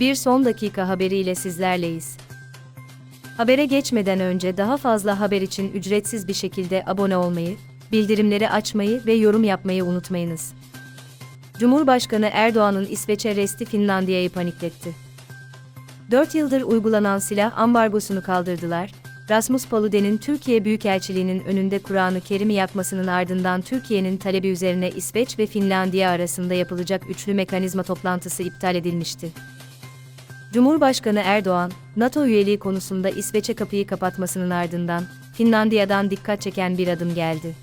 Bir son dakika haberiyle sizlerleyiz. Habere geçmeden önce daha fazla haber için ücretsiz bir şekilde abone olmayı, bildirimleri açmayı ve yorum yapmayı unutmayınız. Cumhurbaşkanı Erdoğan'ın İsveç'e resti Finlandiya'yı panikletti. 4 yıldır uygulanan silah ambargosunu kaldırdılar. Rasmus Paludan'ın Türkiye Büyükelçiliği'nin önünde Kur'an-ı Kerim'i yakmasının ardından Türkiye'nin talebi üzerine İsveç ve Finlandiya arasında yapılacak üçlü mekanizma toplantısı iptal edilmişti. Cumhurbaşkanı Erdoğan, NATO üyeliği konusunda İsveç'e kapıyı kapatmasının ardından Finlandiya'dan dikkat çeken bir adım geldi.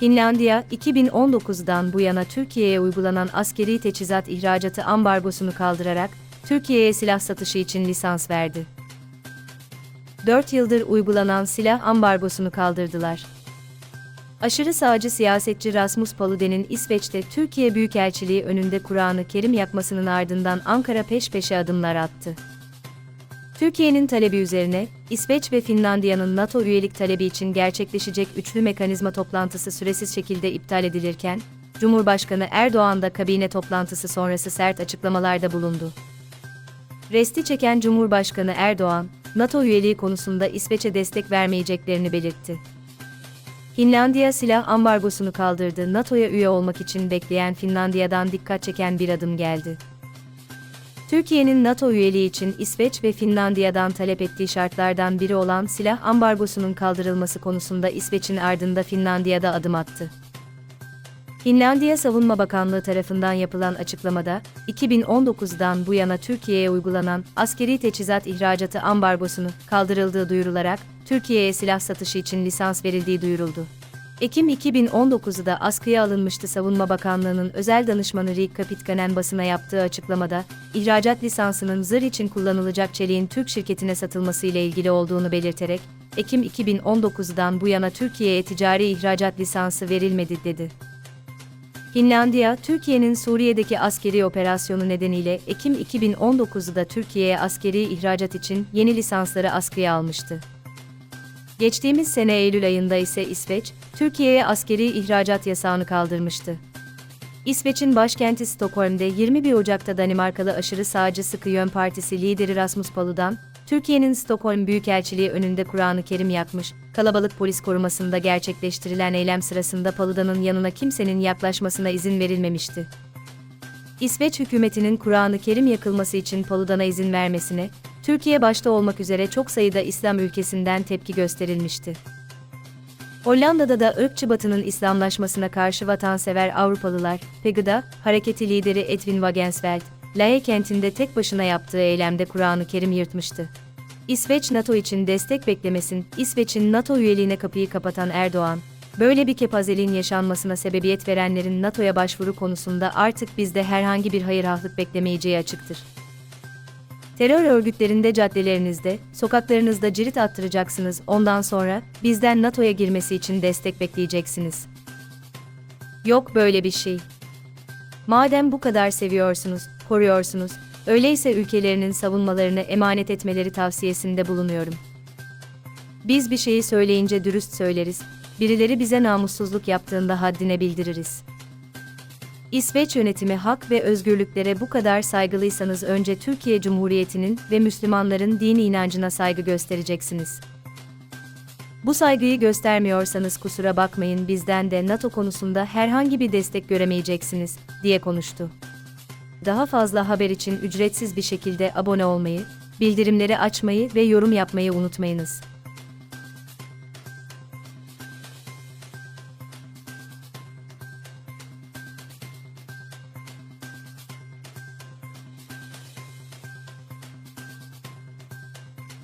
Finlandiya, 2019'dan bu yana Türkiye'ye uygulanan askeri teçhizat ihracatı ambargosunu kaldırarak Türkiye'ye silah satışı için lisans verdi. 4 yıldır uygulanan silah ambargosunu kaldırdılar. Aşırı sağcı siyasetçi Rasmus Paludan'ın İsveç'te Türkiye Büyükelçiliği önünde Kur'an-ı Kerim yakmasının ardından Ankara peş peşe adımlar attı. Türkiye'nin talebi üzerine, İsveç ve Finlandiya'nın NATO üyelik talebi için gerçekleşecek üçlü mekanizma toplantısı süresiz şekilde iptal edilirken, Cumhurbaşkanı Erdoğan da kabine toplantısı sonrası sert açıklamalarda bulundu. Resti çeken Cumhurbaşkanı Erdoğan, NATO üyeliği konusunda İsveç'e destek vermeyeceklerini belirtti. Finlandiya silah ambargosunu kaldırdı. NATO'ya üye olmak için bekleyen Finlandiya'dan dikkat çeken bir adım geldi. Türkiye'nin NATO üyeliği için İsveç ve Finlandiya'dan talep ettiği şartlardan biri olan silah ambargosunun kaldırılması konusunda İsveç'in ardında Finlandiya'da adım attı. Finlandiya Savunma Bakanlığı tarafından yapılan açıklamada, 2019'dan bu yana Türkiye'ye uygulanan askeri teçhizat ihracatı ambargosunu kaldırıldığı duyurularak Türkiye'ye silah satışı için lisans verildiği duyuruldu. Ekim 2019'da askıya alınmıştı Savunma Bakanlığı'nın özel danışmanı Rick Kapitkanen basına yaptığı açıklamada, ihracat lisansının zırh için kullanılacak çeliğin Türk şirketine satılması ile ilgili olduğunu belirterek, Ekim 2019'dan bu yana Türkiye'ye ticari ihracat lisansı verilmedi dedi. Finlandiya, Türkiye'nin Suriye'deki askeri operasyonu nedeniyle Ekim 2019'da Türkiye'ye askeri ihracat için yeni lisansları askıya almıştı. Geçtiğimiz sene Eylül ayında ise İsveç, Türkiye'ye askeri ihracat yasağını kaldırmıştı. İsveç'in başkenti Stockholm'de 21 Ocak'ta Danimarkalı aşırı sağcı Sıkı Yön Partisi lideri Rasmus Paludan, Türkiye'nin Stockholm Büyükelçiliği önünde Kur'an-ı Kerim yakmış, kalabalık polis korumasında gerçekleştirilen eylem sırasında Paludan'ın yanına kimsenin yaklaşmasına izin verilmemişti. İsveç hükümetinin Kur'an-ı Kerim yakılması için Paludan'a izin vermesine, Türkiye başta olmak üzere çok sayıda İslam ülkesinden tepki gösterilmişti. Hollanda'da da ırkçı batının İslamlaşmasına karşı vatansever Avrupalılar, PEGIDA, hareketi lideri Edwin Wagensveld, Lae kentinde tek başına yaptığı eylemde Kur'an-ı Kerim yırtmıştı. İsveç NATO için destek beklemesin, İsveç'in NATO üyeliğine kapıyı kapatan Erdoğan, böyle bir kepazeliğin yaşanmasına sebebiyet verenlerin NATO'ya başvuru konusunda artık bizde herhangi bir hayırhahlık beklemeyeceği açıktır. Terör örgütlerinde caddelerinizde, sokaklarınızda cirit attıracaksınız, ondan sonra bizden NATO'ya girmesi için destek bekleyeceksiniz. Yok böyle bir şey. Madem bu kadar seviyorsunuz, koruyorsunuz, öyleyse ülkelerinin savunmalarını emanet etmeleri tavsiyesinde bulunuyorum. Biz bir şeyi söyleyince dürüst söyleriz, birileri bize namussuzluk yaptığında haddine bildiririz. İsveç yönetimi hak ve özgürlüklere bu kadar saygılıysanız önce Türkiye Cumhuriyeti'nin ve Müslümanların dini inancına saygı göstereceksiniz. Bu saygıyı göstermiyorsanız kusura bakmayın bizden de NATO konusunda herhangi bir destek göremeyeceksiniz, diye konuştu. Daha fazla haber için ücretsiz bir şekilde abone olmayı, bildirimleri açmayı ve yorum yapmayı unutmayınız.